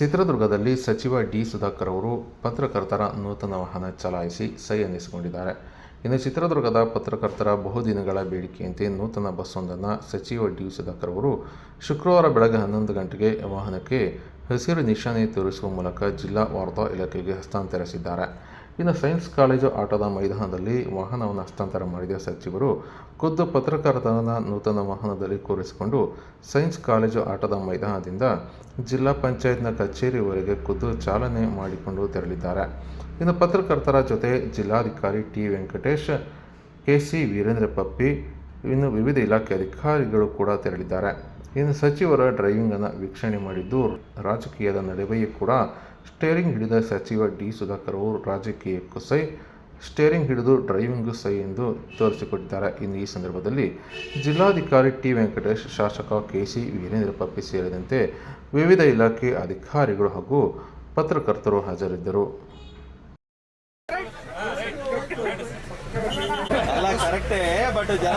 ಚಿತ್ರದುರ್ಗದಲ್ಲಿ ಸಚಿವ ಡಿ ಸುಧಾಕರ್ ಅವರು ಪತ್ರಕರ್ತರ ನೂತನ ವಾಹನ ಚಲಾಯಿಸಿ ಸೈ ಅನ್ನಿಸಿಕೊಂಡಿದ್ದಾರೆ. ಇನ್ನು ಚಿತ್ರದುರ್ಗದ ಪತ್ರಕರ್ತರ ಬಹುದಿನಗಳ ಬೇಡಿಕೆಯಂತೆ ನೂತನ ಬಸ್ಸೊಂದನ್ನು ಸಚಿವ ಡಿ ಸುಧಾಕರ್ ಅವರು ಶುಕ್ರವಾರ ಬೆಳಗ್ಗೆ ಹನ್ನೊಂದು ಗಂಟೆಗೆ ವಾಹನಕ್ಕೆ ಹಸಿರು ನಿಶಾನೆ ತೋರಿಸುವ ಮೂಲಕ ಜಿಲ್ಲಾ ವಾರ್ತಾ ಇಲಾಖೆಗೆ ಹಸ್ತಾಂತರಿಸಿದ್ದಾರೆ. ಇನ್ನು ಸೈನ್ಸ್ ಕಾಲೇಜು ಆಟದ ಮೈದಾನದಲ್ಲಿ ವಾಹನವನ್ನು ಹಸ್ತಾಂತರ ಮಾಡಿದ ಸಚಿವರು, ಖುದ್ದು ಪತ್ರಕರ್ತನ ನೂತನ ವಾಹನದಲ್ಲಿ ಕೂರಿಸಿಕೊಂಡು ಸೈನ್ಸ್ ಕಾಲೇಜು ಆಟದ ಮೈದಾನದಿಂದ ಜಿಲ್ಲಾ ಪಂಚಾಯತ್ನ ಕಚೇರಿವರೆಗೆ ಖುದ್ದು ಚಾಲನೆ ಮಾಡಿಕೊಂಡು ತೆರಳಿದ್ದಾರೆ. ಇನ್ನು ಪತ್ರಕರ್ತರ ಜೊತೆ ಜಿಲ್ಲಾಧಿಕಾರಿ T Venkatesh, K C Veerendra Pappi, ಇನ್ನು ವಿವಿಧ ಇಲಾಖೆ ಅಧಿಕಾರಿಗಳು ಕೂಡ ತೆರಳಿದ್ದಾರೆ. ಇನ್ನು ಸಚಿವರ ಡ್ರೈವಿಂಗನ್ನು ವೀಕ್ಷಣೆ ಮಾಡಿದ್ದು ರಾಜಕೀಯದ ನಡುವೆಯೂ ಕೂಡ ಸ್ಟೇರಿಂಗ್ ಹಿಡಿದ ಸಚಿವ ಡಿ ಸುಧಾಕರ್ ಅವರು ರಾಜಕೀಯಕ್ಕೂ ಸೈ ಸ್ಟೇರಿಂಗ್ ಹಿಡಿದು ಡ್ರೈವಿಂಗು ಸೈ ಎಂದು ತೋರಿಸಿಕೊಟ್ಟಿದ್ದಾರೆ. ಇನ್ನು ಈ ಸಂದರ್ಭದಲ್ಲಿ ಜಿಲ್ಲಾಧಿಕಾರಿ ಟಿ ವೆಂಕಟೇಶ್, ಶಾಸಕ ಕೆ ಸಿ ವೀರೇಂದ್ರ ಪಪ್ಪಿ ಸೇರಿದಂತೆ ವಿವಿಧ ಇಲಾಖೆ ಅಧಿಕಾರಿಗಳು ಹಾಗೂ ಪತ್ರಕರ್ತರು ಹಾಜರಿದ್ದರು. ಬಟ್ ಜನ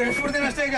ಎಷ್ಟು ಬಿಡ್ತೀನಿ ಅಷ್ಟೇ ಈಗ.